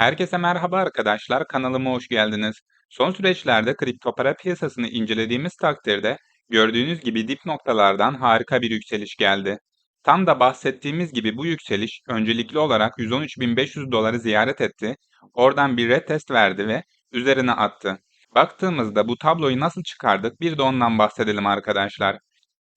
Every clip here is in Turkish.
Herkese merhaba arkadaşlar, kanalıma hoş geldiniz. Son süreçlerde kripto para piyasasını incelediğimiz takdirde gördüğünüz gibi dip noktalardan harika bir yükseliş geldi. Tam da bahsettiğimiz gibi bu yükseliş öncelikli olarak 113.500 doları ziyaret etti, oradan bir retest verdi ve üzerine attı. Baktığımızda bu tabloyu nasıl çıkardık bir de ondan bahsedelim arkadaşlar.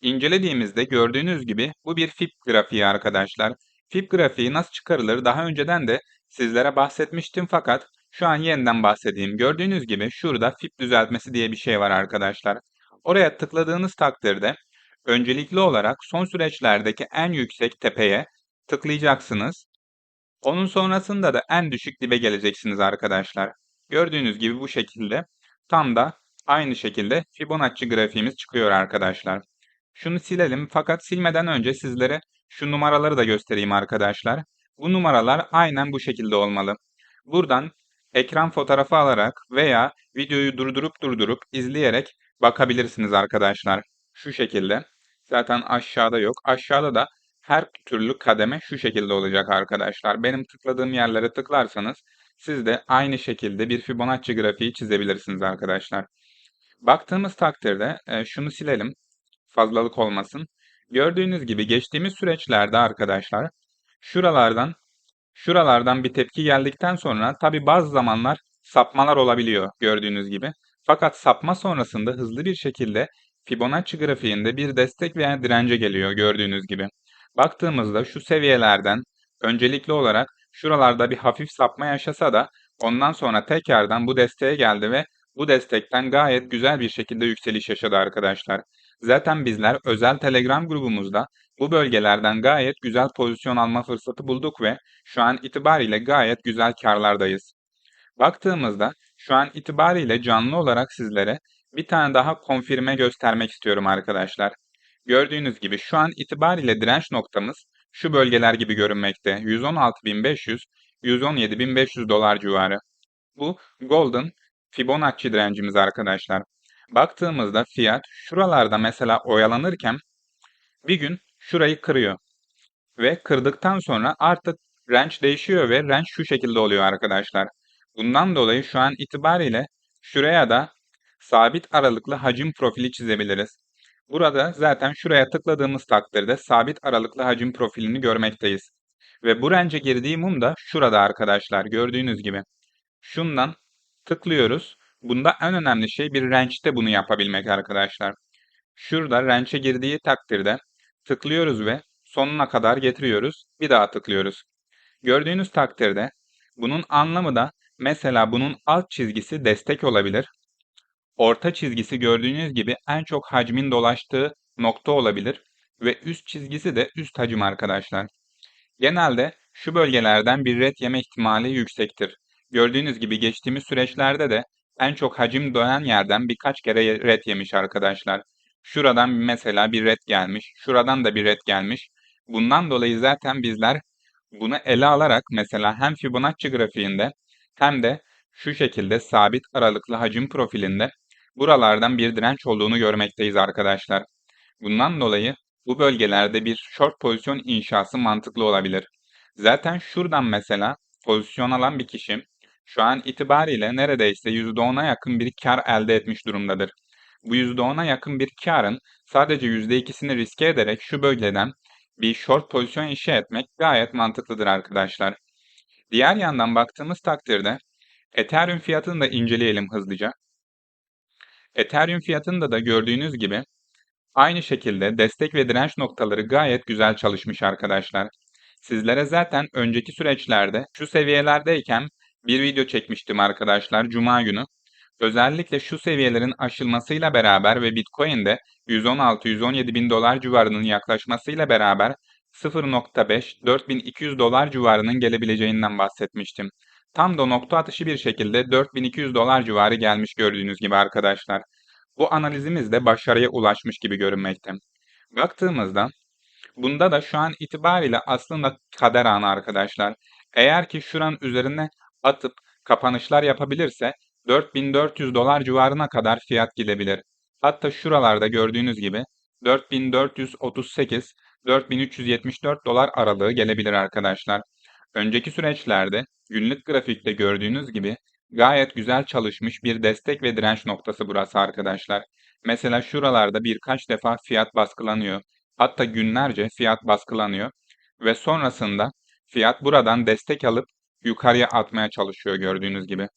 İncelediğimizde gördüğünüz gibi bu bir FIB grafiği arkadaşlar. FIB grafiği nasıl çıkarılır daha önceden de sizlere bahsetmiştim fakat şu an yeniden bahsedeyim. Gördüğünüz gibi şurada FIB düzeltmesi diye bir şey var arkadaşlar. Oraya tıkladığınız takdirde öncelikli olarak son süreçlerdeki en yüksek tepeye tıklayacaksınız. Onun sonrasında da en düşük dibe geleceksiniz arkadaşlar. Gördüğünüz gibi bu şekilde tam da aynı şekilde Fibonacci grafiğimiz çıkıyor arkadaşlar. Şunu silelim fakat silmeden önce sizlere şu numaraları da göstereyim arkadaşlar. Bu numaralar aynen bu şekilde olmalı. Buradan ekran fotoğrafı alarak veya videoyu durdurup durdurup izleyerek bakabilirsiniz arkadaşlar. Şu şekilde. Zaten aşağıda yok. Aşağıda da her türlü kademe şu şekilde olacak arkadaşlar. Benim tıkladığım yerlere tıklarsanız siz de aynı şekilde bir Fibonacci grafiği çizebilirsiniz arkadaşlar. Baktığımız takdirde e, şunu silelim fazlalık olmasın. Gördüğünüz gibi geçtiğimiz süreçlerde arkadaşlar şuralardan şuralardan bir tepki geldikten sonra tabi bazı zamanlar sapmalar olabiliyor gördüğünüz gibi. Fakat sapma sonrasında hızlı bir şekilde Fibonacci grafiğinde bir destek veya dirence geliyor gördüğünüz gibi. Baktığımızda şu seviyelerden öncelikli olarak şuralarda bir hafif sapma yaşasa da ondan sonra tekrardan bu desteğe geldi ve bu destekten gayet güzel bir şekilde yükseliş yaşadı arkadaşlar. Zaten bizler özel Telegram grubumuzda bu bölgelerden gayet güzel pozisyon alma fırsatı bulduk ve şu an itibariyle gayet güzel karlardayız. Baktığımızda şu an itibariyle canlı olarak sizlere bir tane daha konfirme göstermek istiyorum arkadaşlar. Gördüğünüz gibi şu an itibariyle direnç noktamız şu bölgeler gibi görünmekte. 116.500, 117.500 dolar civarı. Bu Golden Fibonacci direncimiz arkadaşlar. Baktığımızda fiyat şuralarda mesela oyalanırken bir gün şurayı kırıyor. Ve kırdıktan sonra artık range değişiyor ve range şu şekilde oluyor arkadaşlar. Bundan dolayı şu an itibariyle şuraya da sabit aralıklı hacim profili çizebiliriz. Burada zaten şuraya tıkladığımız takdirde sabit aralıklı hacim profilini görmekteyiz. Ve bu range'e girdiği mum da şurada arkadaşlar gördüğünüz gibi. Şundan tıklıyoruz. Bunda en önemli şey bir range'de bunu yapabilmek arkadaşlar. Şurada range'e girdiği takdirde tıklıyoruz ve sonuna kadar getiriyoruz. Bir daha tıklıyoruz. Gördüğünüz takdirde bunun anlamı da mesela bunun alt çizgisi destek olabilir. Orta çizgisi gördüğünüz gibi en çok hacmin dolaştığı nokta olabilir ve üst çizgisi de üst hacim arkadaşlar. Genelde şu bölgelerden bir red yeme ihtimali yüksektir. Gördüğünüz gibi geçtiğimiz süreçlerde de en çok hacim dönen yerden birkaç kere red yemiş arkadaşlar. Şuradan mesela bir red gelmiş, şuradan da bir red gelmiş. Bundan dolayı zaten bizler bunu ele alarak mesela hem Fibonacci grafiğinde hem de şu şekilde sabit aralıklı hacim profilinde buralardan bir direnç olduğunu görmekteyiz arkadaşlar. Bundan dolayı bu bölgelerde bir short pozisyon inşası mantıklı olabilir. Zaten şuradan mesela pozisyon alan bir kişi şu an itibariyle neredeyse %10'a yakın bir kar elde etmiş durumdadır. Bu %10'a yakın bir karın sadece %2'sini riske ederek şu bölgeden bir short pozisyon inşa etmek gayet mantıklıdır arkadaşlar. Diğer yandan baktığımız takdirde Ethereum fiyatını da inceleyelim hızlıca. Ethereum fiyatında da gördüğünüz gibi aynı şekilde destek ve direnç noktaları gayet güzel çalışmış arkadaşlar. Sizlere zaten önceki süreçlerde şu seviyelerdeyken bir video çekmiştim arkadaşlar Cuma günü. Özellikle şu seviyelerin aşılmasıyla beraber ve Bitcoin'de 116-117 bin dolar civarının yaklaşmasıyla beraber 0.5 4200 dolar civarının gelebileceğinden bahsetmiştim. Tam da nokta atışı bir şekilde 4200 dolar civarı gelmiş gördüğünüz gibi arkadaşlar. Bu analizimiz de başarıya ulaşmış gibi görünmekte. Baktığımızda bunda da şu an itibariyle aslında kader anı arkadaşlar. Eğer ki şuran üzerine atıp kapanışlar yapabilirse 4400 dolar civarına kadar fiyat gidebilir. Hatta şuralarda gördüğünüz gibi 4438 4374 dolar aralığı gelebilir arkadaşlar. Önceki süreçlerde günlük grafikte gördüğünüz gibi gayet güzel çalışmış bir destek ve direnç noktası burası arkadaşlar. Mesela şuralarda birkaç defa fiyat baskılanıyor. Hatta günlerce fiyat baskılanıyor ve sonrasında fiyat buradan destek alıp yukarıya atmaya çalışıyor gördüğünüz gibi.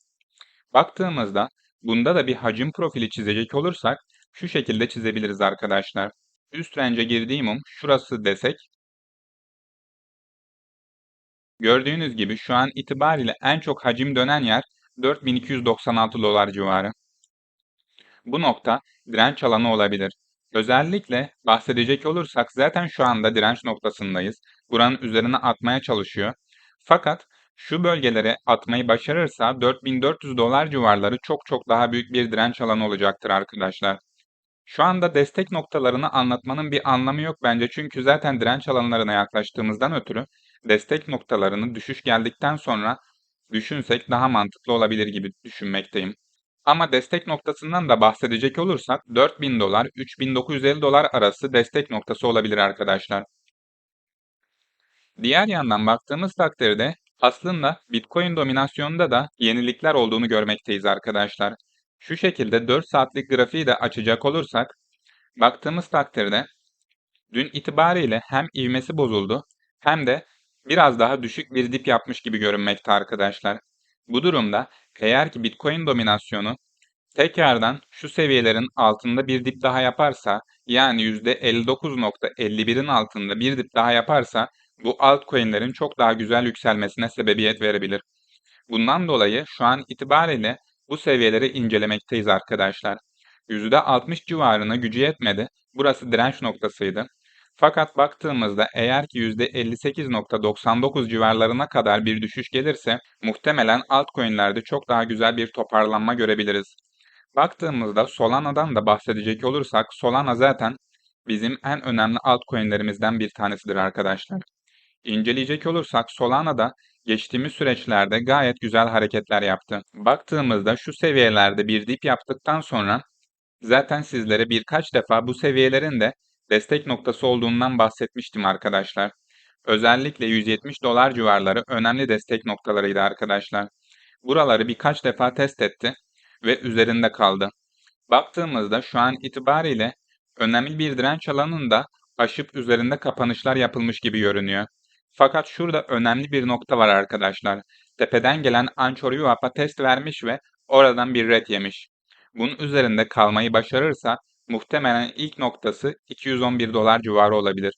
Baktığımızda bunda da bir hacim profili çizecek olursak şu şekilde çizebiliriz arkadaşlar. Üst range'e girdiğim mum şurası desek. Gördüğünüz gibi şu an itibariyle en çok hacim dönen yer 4296 dolar civarı. Bu nokta direnç alanı olabilir. Özellikle bahsedecek olursak zaten şu anda direnç noktasındayız. Buranın üzerine atmaya çalışıyor. Fakat şu bölgelere atmayı başarırsa 4400 dolar civarları çok çok daha büyük bir direnç alanı olacaktır arkadaşlar. Şu anda destek noktalarını anlatmanın bir anlamı yok bence çünkü zaten direnç alanlarına yaklaştığımızdan ötürü destek noktalarını düşüş geldikten sonra düşünsek daha mantıklı olabilir gibi düşünmekteyim. Ama destek noktasından da bahsedecek olursak 4000 dolar 3950 dolar arası destek noktası olabilir arkadaşlar. Diğer yandan baktığımız takdirde aslında Bitcoin dominasyonunda da yenilikler olduğunu görmekteyiz arkadaşlar. Şu şekilde 4 saatlik grafiği de açacak olursak baktığımız takdirde dün itibariyle hem ivmesi bozuldu hem de biraz daha düşük bir dip yapmış gibi görünmekte arkadaşlar. Bu durumda eğer ki Bitcoin dominasyonu tekrardan şu seviyelerin altında bir dip daha yaparsa yani %59.51'in altında bir dip daha yaparsa bu altcoin'lerin çok daha güzel yükselmesine sebebiyet verebilir. Bundan dolayı şu an itibariyle bu seviyeleri incelemekteyiz arkadaşlar. %60 civarına gücü yetmedi. Burası direnç noktasıydı. Fakat baktığımızda eğer ki %58.99 civarlarına kadar bir düşüş gelirse muhtemelen altcoin'lerde çok daha güzel bir toparlanma görebiliriz. Baktığımızda Solana'dan da bahsedecek olursak Solana zaten bizim en önemli altcoin'lerimizden bir tanesidir arkadaşlar. İnceleyecek olursak Solana da geçtiğimiz süreçlerde gayet güzel hareketler yaptı. Baktığımızda şu seviyelerde bir dip yaptıktan sonra zaten sizlere birkaç defa bu seviyelerin de destek noktası olduğundan bahsetmiştim arkadaşlar. Özellikle 170 dolar civarları önemli destek noktalarıydı arkadaşlar. Buraları birkaç defa test etti ve üzerinde kaldı. Baktığımızda şu an itibariyle önemli bir direnç alanında aşıp üzerinde kapanışlar yapılmış gibi görünüyor. Fakat şurada önemli bir nokta var arkadaşlar. Tepeden gelen Anchor Yuap'a test vermiş ve oradan bir red yemiş. Bunun üzerinde kalmayı başarırsa muhtemelen ilk noktası 211 dolar civarı olabilir.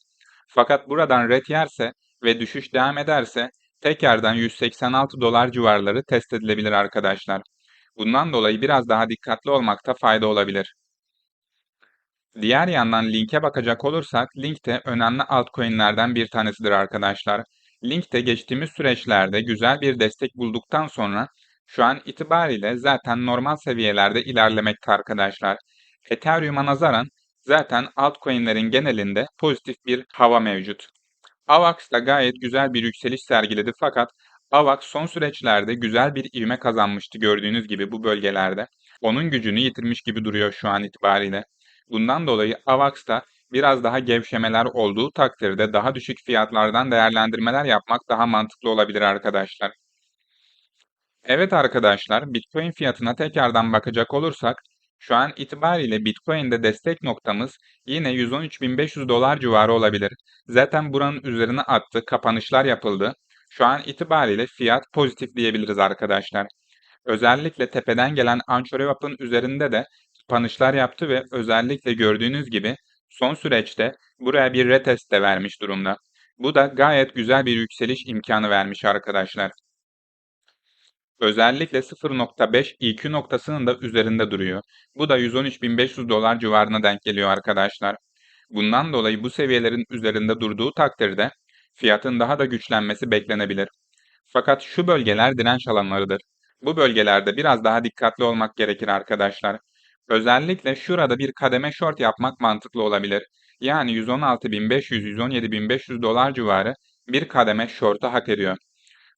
Fakat buradan red yerse ve düşüş devam ederse tekrardan 186 dolar civarları test edilebilir arkadaşlar. Bundan dolayı biraz daha dikkatli olmakta fayda olabilir. Diğer yandan Link'e bakacak olursak Link de önemli altcoin'lerden bir tanesidir arkadaşlar. Link de geçtiğimiz süreçlerde güzel bir destek bulduktan sonra şu an itibariyle zaten normal seviyelerde ilerlemekte arkadaşlar. Ethereum'a nazaran zaten altcoin'lerin genelinde pozitif bir hava mevcut. AVAX da gayet güzel bir yükseliş sergiledi fakat AVAX son süreçlerde güzel bir ivme kazanmıştı gördüğünüz gibi bu bölgelerde. Onun gücünü yitirmiş gibi duruyor şu an itibariyle. Bundan dolayı AVAX'ta biraz daha gevşemeler olduğu takdirde daha düşük fiyatlardan değerlendirmeler yapmak daha mantıklı olabilir arkadaşlar. Evet arkadaşlar, Bitcoin fiyatına tekrardan bakacak olursak, şu an itibariyle Bitcoin'de destek noktamız yine 113.500 dolar civarı olabilir. Zaten buranın üzerine attı, kapanışlar yapıldı. Şu an itibariyle fiyat pozitif diyebiliriz arkadaşlar. Özellikle tepeden gelen Anchor üzerinde de kapanışlar yaptı ve özellikle gördüğünüz gibi son süreçte buraya bir retest de vermiş durumda. Bu da gayet güzel bir yükseliş imkanı vermiş arkadaşlar. Özellikle 0.5 EQ noktasının da üzerinde duruyor. Bu da 113.500 dolar civarına denk geliyor arkadaşlar. Bundan dolayı bu seviyelerin üzerinde durduğu takdirde fiyatın daha da güçlenmesi beklenebilir. Fakat şu bölgeler direnç alanlarıdır. Bu bölgelerde biraz daha dikkatli olmak gerekir arkadaşlar. Özellikle şurada bir kademe short yapmak mantıklı olabilir. Yani 116.500-117.500 dolar civarı bir kademe short'u hak ediyor.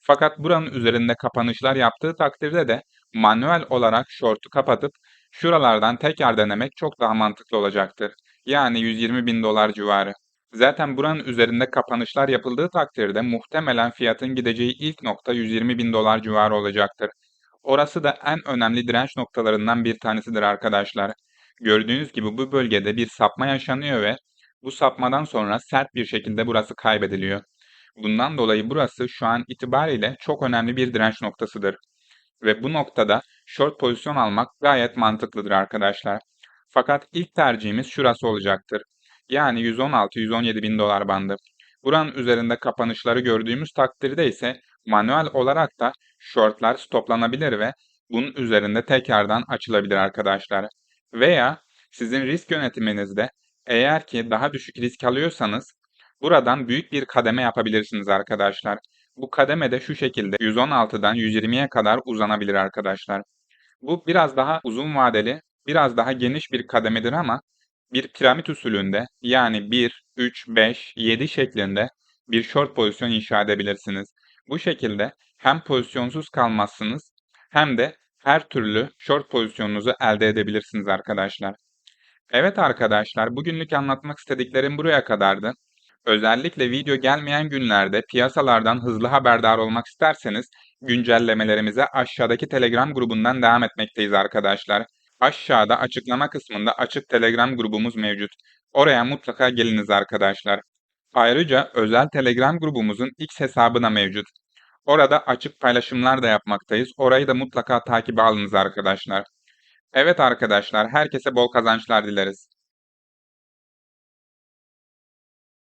Fakat buranın üzerinde kapanışlar yaptığı takdirde de manuel olarak short'u kapatıp şuralardan tekrar denemek çok daha mantıklı olacaktır. Yani 120 bin dolar civarı. Zaten buranın üzerinde kapanışlar yapıldığı takdirde muhtemelen fiyatın gideceği ilk nokta 120 bin dolar civarı olacaktır. Orası da en önemli direnç noktalarından bir tanesidir arkadaşlar. Gördüğünüz gibi bu bölgede bir sapma yaşanıyor ve bu sapmadan sonra sert bir şekilde burası kaybediliyor. Bundan dolayı burası şu an itibariyle çok önemli bir direnç noktasıdır. Ve bu noktada short pozisyon almak gayet mantıklıdır arkadaşlar. Fakat ilk tercihimiz şurası olacaktır. Yani 116-117 bin dolar bandı. Buranın üzerinde kapanışları gördüğümüz takdirde ise manuel olarak da shortlar stoplanabilir ve bunun üzerinde tekrardan açılabilir arkadaşlar. Veya sizin risk yönetiminizde eğer ki daha düşük risk alıyorsanız buradan büyük bir kademe yapabilirsiniz arkadaşlar. Bu kademe de şu şekilde 116'dan 120'ye kadar uzanabilir arkadaşlar. Bu biraz daha uzun vadeli, biraz daha geniş bir kademedir ama bir piramit usulünde yani 1, 3, 5, 7 şeklinde bir short pozisyon inşa edebilirsiniz. Bu şekilde hem pozisyonsuz kalmazsınız hem de her türlü short pozisyonunuzu elde edebilirsiniz arkadaşlar. Evet arkadaşlar, bugünlük anlatmak istediklerim buraya kadardı. Özellikle video gelmeyen günlerde piyasalardan hızlı haberdar olmak isterseniz güncellemelerimize aşağıdaki Telegram grubundan devam etmekteyiz arkadaşlar. Aşağıda açıklama kısmında açık Telegram grubumuz mevcut. Oraya mutlaka geliniz arkadaşlar. Ayrıca özel Telegram grubumuzun X hesabı da mevcut. Orada açık paylaşımlar da yapmaktayız. Orayı da mutlaka takibe alınız arkadaşlar. Evet arkadaşlar, herkese bol kazançlar dileriz.